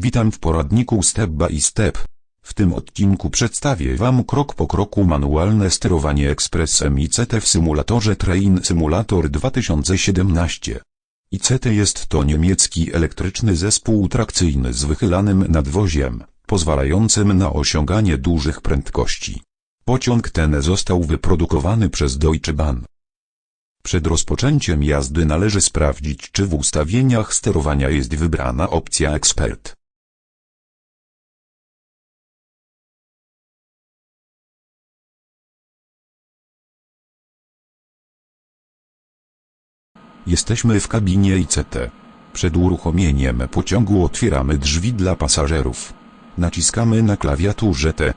Witam w poradniku Step by Step. W tym odcinku przedstawię Wam krok po kroku manualne sterowanie ekspresem ICT w symulatorze Train Simulator 2017. ICT jest to niemiecki elektryczny zespół trakcyjny z wychylanym nadwoziem, pozwalającym na osiąganie dużych prędkości. Pociąg ten został wyprodukowany przez Deutsche Bahn. Przed rozpoczęciem jazdy należy sprawdzić, czy w ustawieniach sterowania jest wybrana opcja Ekspert. Jesteśmy w kabinie ICT. Przed uruchomieniem pociągu otwieramy drzwi dla pasażerów. Naciskamy na klawiaturze T.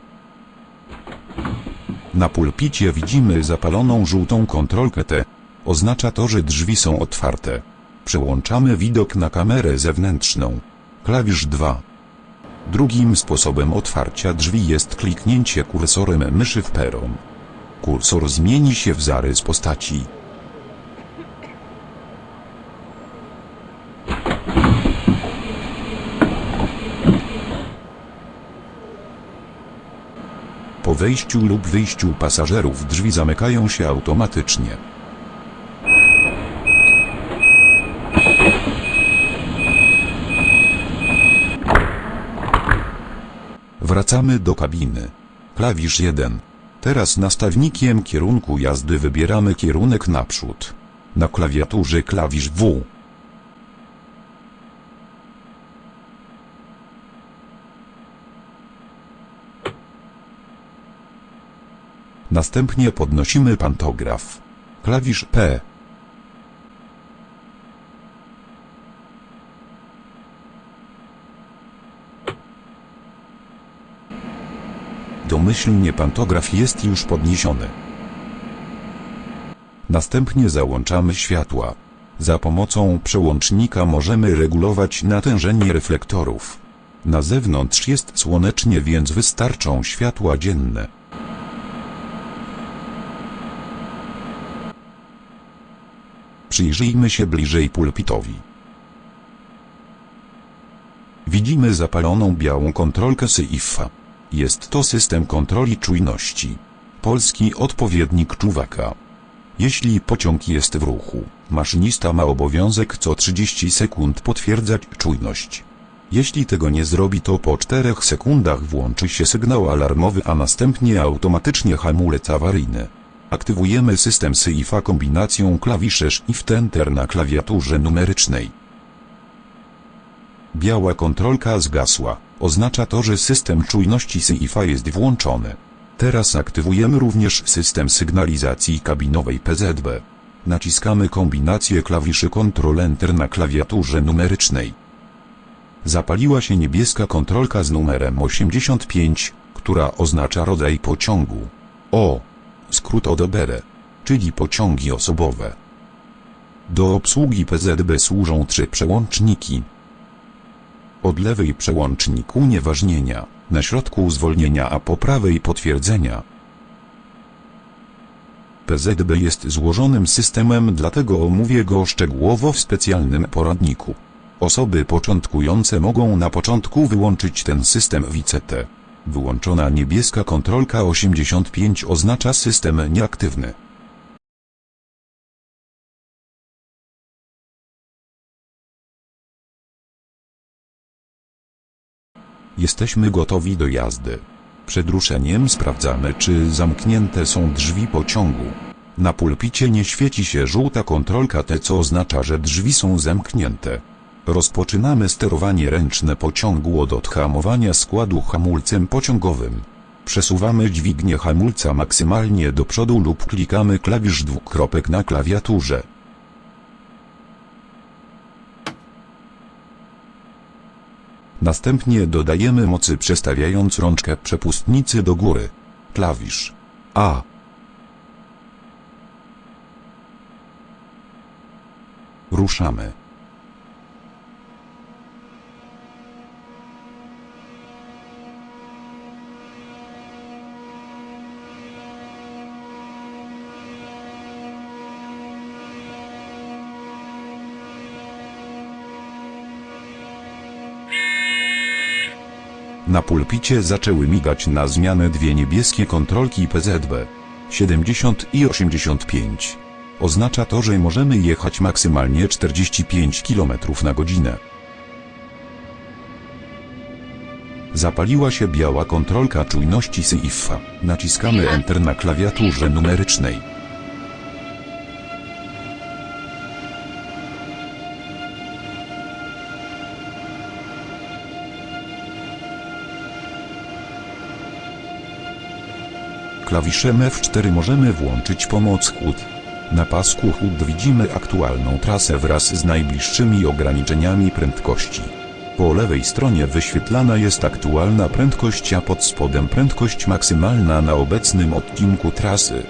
Na pulpicie widzimy zapaloną żółtą kontrolkę T. Oznacza to, że drzwi są otwarte. Przełączamy widok na kamerę zewnętrzną. Klawisz 2. Drugim sposobem otwarcia drzwi jest kliknięcie kursorem myszy w peron. Kursor zmieni się w zarys postaci. Wejściu lub wyjściu pasażerów drzwi zamykają się automatycznie. Wracamy do kabiny. Klawisz 1. Teraz nastawnikiem kierunku jazdy wybieramy kierunek naprzód. Na klawiaturze klawisz W. Następnie podnosimy pantograf. Klawisz P. Domyślnie pantograf jest już podniesiony. Następnie załączamy światła. Za pomocą przełącznika możemy regulować natężenie reflektorów. Na zewnątrz jest słonecznie, więc wystarczą światła dzienne. Przyjrzyjmy się bliżej pulpitowi. Widzimy zapaloną białą kontrolkę SYIFA. Jest to system kontroli czujności. Polski odpowiednik czuwaka. Jeśli pociąg jest w ruchu, maszynista ma obowiązek co 30 sekund potwierdzać czujność. Jeśli tego nie zrobi to po 4 sekundach włączy się sygnał alarmowy, a następnie automatycznie hamulec awaryjny. Aktywujemy system SYIFA kombinacją klawiszy Shift Enter na klawiaturze numerycznej. Biała kontrolka zgasła. Oznacza to, że system czujności SYIFA jest włączony. Teraz aktywujemy również system sygnalizacji kabinowej PZB. Naciskamy kombinację klawiszy Ctrl Enter na klawiaturze numerycznej. Zapaliła się niebieska kontrolka z numerem 85, która oznacza rodzaj pociągu. O! Skrót od OBR, czyli pociągi osobowe. Do obsługi PZB służą trzy przełączniki. Od lewej przełącznik unieważnienia, na środku zwolnienia, a po prawej potwierdzenia. PZB jest złożonym systemem, dlatego omówię go szczegółowo w specjalnym poradniku. Osoby początkujące mogą na początku wyłączyć ten system w ICT. Wyłączona niebieska kontrolka 85 oznacza system nieaktywny. Jesteśmy gotowi do jazdy. Przed ruszeniem sprawdzamy, czy zamknięte są drzwi pociągu. Na pulpicie nie świeci się żółta kontrolka T, co oznacza, że drzwi są zamknięte. Rozpoczynamy sterowanie ręczne pociągu od odhamowania składu hamulcem pociągowym. Przesuwamy dźwignię hamulca maksymalnie do przodu lub klikamy klawisz dwukropek na klawiaturze. Następnie dodajemy mocy przestawiając rączkę przepustnicy do góry. Klawisz A. Ruszamy. Na pulpicie zaczęły migać na zmianę dwie niebieskie kontrolki PZB 70 i 85. Oznacza to, że możemy jechać maksymalnie 45 km na godzinę. Zapaliła się biała kontrolka czujności SIFA. Naciskamy Enter na klawiaturze numerycznej. Klawiszem F4 możemy włączyć pomoc HUD. Na pasku HUD widzimy aktualną trasę wraz z najbliższymi ograniczeniami prędkości. Po lewej stronie wyświetlana jest aktualna prędkość, a pod spodem prędkość maksymalna na obecnym odcinku trasy.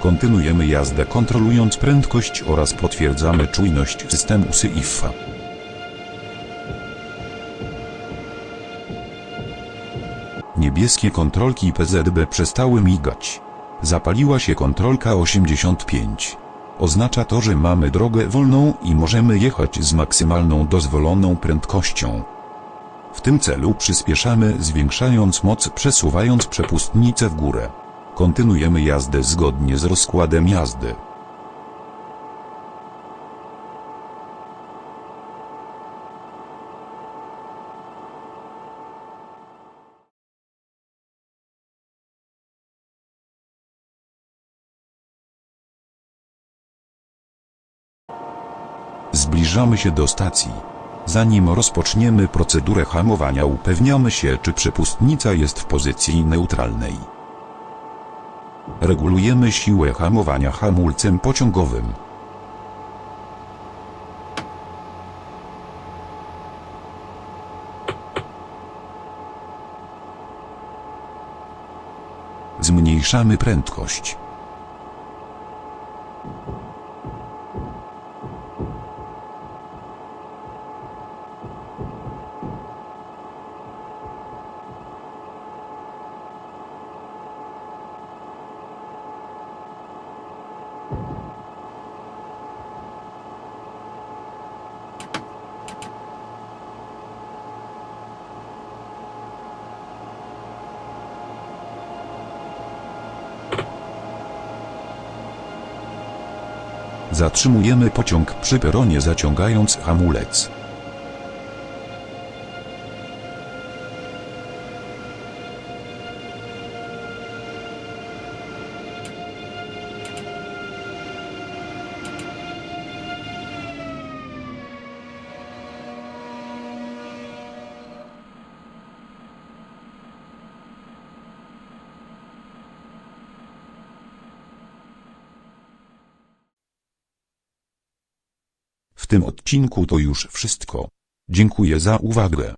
Kontynuujemy jazdę kontrolując prędkość oraz potwierdzamy czujność systemu SIFA. Niebieskie kontrolki PZB przestały migać. Zapaliła się kontrolka 85. Oznacza to, że mamy drogę wolną i możemy jechać z maksymalną dozwoloną prędkością. W tym celu przyspieszamy zwiększając moc przesuwając przepustnicę w górę. Kontynuujemy jazdę zgodnie z rozkładem jazdy. Zbliżamy się do stacji. Zanim rozpoczniemy procedurę hamowania, upewniamy się, czy przepustnica jest w pozycji neutralnej. Regulujemy siłę hamowania hamulcem pociągowym. Zmniejszamy prędkość. Zatrzymujemy pociąg przy peronie zaciągając hamulec. Tym odcinku to już wszystko. Dziękuję za uwagę.